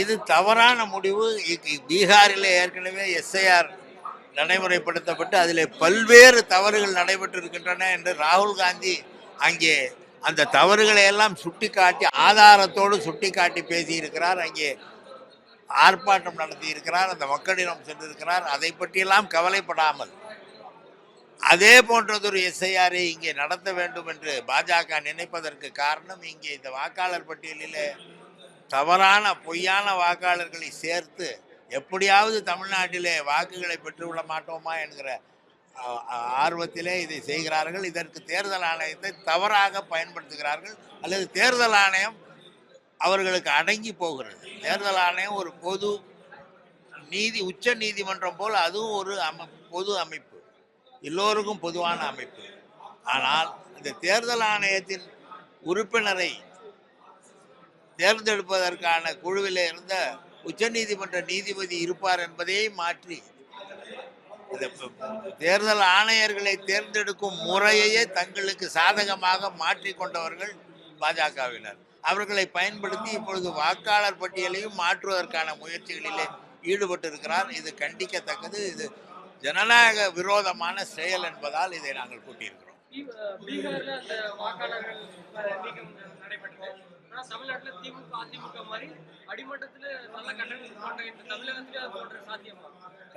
இது தவறான முடிவு. பீகாரில் ஏற்கனவே எஸ்ஐஆர் நடைமுறைப்படுத்தப்பட்டு அதில் பல்வேறு தவறுகள் நடைபெற்று இருக்கின்றன என்று ராகுல் காந்தி அங்கே அந்த தவறுகளை எல்லாம் சுட்டிக்காட்டி ஆதாரத்தோடு சுட்டிக்காட்டி பேசியிருக்கிறார். அங்கே ஆர்ப்பாட்டம் நடத்தி இருக்கிறார் அந்த மக்களிடம் சென்றிருக்கிறார். அதை பற்றியெல்லாம் கவலைப்படாமல் அதே போன்றதொரு எஸ்ஐஆரை இங்கே நடத்த வேண்டும் என்று பாஜக நினைப்பதற்கு காரணம் இங்கே இந்த வாக்காளர் பட்டியலில் தவறான பொய்யான வாக்காளர்களை சேர்த்து எப்படியாவது தமிழ்நாட்டிலே வாக்குகளை பெற்றுவிட மாட்டோமா என்கிற ஆர்வத்திலே இதை செய்கிறார்கள். இதற்கு தேர்தல் ஆணையத்தை தவறாக பயன்படுத்துகிறார்கள். அல்லது தேர்தல் ஆணையம் அவர்களுக்கு அடங்கி போகிறது. தேர்தல் ஆணையம் ஒரு பொது நீதி உச்ச நீதிமன்றம் போல் அதுவும் ஒரு அமை பொது அமைப்பு. எல்லோருக்கும் பொதுவான அமைப்பு. ஆனால் இந்த தேர்தல் ஆணையத்தின் உறுப்பினரை தேர்ந்தெடுப்பதற்கான குழுவில் இருந்த உச்சநீதிமன்ற நீதிபதி இருப்பார் என்பதையே மாற்றி தேர்தல் ஆணையர்களை தேர்ந்தெடுக்கும் முறையையே தங்களுக்கு சாதகமாக மாற்றிக் கொண்டவர்கள் பாஜகவினர். அவர்களை பயன்படுத்தி இப்பொழுது வாக்காளர் பட்டியலையும் மாற்றுவதற்கான முயற்சிகளிலே ஈடுபட்டிருக்கிறார். இது கண்டிக்கத்தக்கது. இது ஜனநாயக விரோதமான செயல் என்பதால் இதை நாங்கள் கூட்டியிருக்கிறோம்.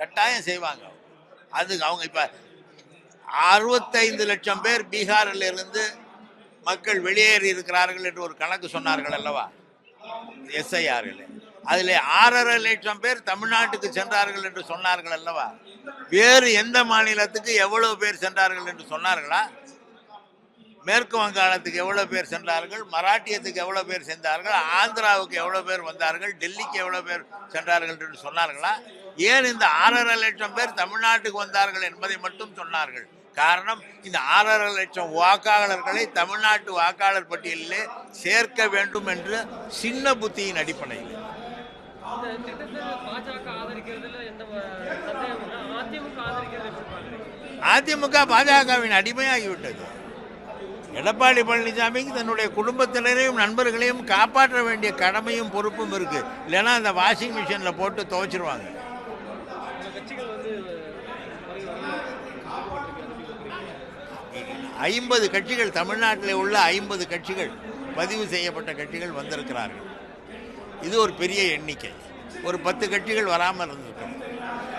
கட்டாயம் செய்வாங்க அது அவங்க இப்போ அறுபத்தைந்து லட்சம் பேர் பீகாரில் இருந்து மக்கள் வெளியேறி இருக்கிறார்கள் என்று ஒரு கணக்கு சொன்னார்கள் அல்லவா? எஸ்ஐஆரில். அதில் ஆறரை லட்சம் பேர் தமிழ்நாட்டுக்கு சென்றார்கள் என்று சொன்னார்கள் அல்லவா? வேறு எந்த மாநிலத்துக்கு எவ்வளவு பேர் சென்றார்கள் என்று சொன்னார்களா? மேற்கு வங்காளத்துக்கு எவ்வளோ பேர் சென்றார்கள்? மராட்டியத்துக்கு எவ்வளோ பேர் சென்றார்கள்? ஆந்திராவுக்கு எவ்வளோ பேர் வந்தார்கள்? டெல்லிக்கு எவ்வளோ பேர் சென்றார்கள் என்று சொன்னார்களா? ஏன் இந்த ஆறரை லட்சம் பேர் தமிழ்நாட்டுக்கு வந்தார்கள் என்பதை மட்டும் சொன்னார்கள்? காரணம் இந்த ஆறரை லட்சம் வாக்காளர்களை தமிழ்நாட்டு வாக்காளர் பட்டியலிலே சேர்க்க வேண்டும் என்று சின்ன புத்தியின் அடிப்படையில். இந்த திட்டத்தை பாஜக ஆதரிக்கிறதுல எந்த அதிமுக ஆதரிக்கிறது அதிமுக பாஜகவின் அடிமையாகிவிட்டது. எடப்பாடி பழனிசாமிக்கு தன்னுடைய குடும்பத்தினரையும் நண்பர்களையும் காப்பாற்ற வேண்டிய கடமையும் பொறுப்பும் இருக்கு. இல்லைன்னா அந்த வாஷிங் மிஷின்ல போட்டு துவைச்சிருவாங்க. ஐம்பது கட்சிகள் தமிழ்நாட்டில் உள்ள ஐம்பது கட்சிகள் பதிவு செய்யப்பட்ட கட்சிகள் வந்திருக்கிறார்கள். இது ஒரு பெரிய எண்ணிக்கை. ஒரு பத்து கட்சிகள் வராமல் இருந்திருக்கும்.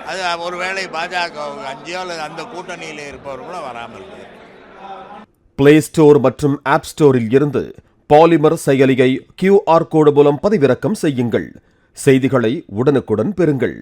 அது ஒருவேளை பாஜக அஞ்சோ அல்லது அந்த கூட்டணியில் இருப்பவர்களும் வராமல் இருந்தது பிளே ஸ்டோர் மற்றும் ஆப் ஸ்டோரில் இருந்து பாலிமர் செயலியை கியூஆர் கோடு மூலம் பதிவிறக்கம் செய்யுங்கள். செய்திகளை உடனுக்குடன் பெறுங்கள்.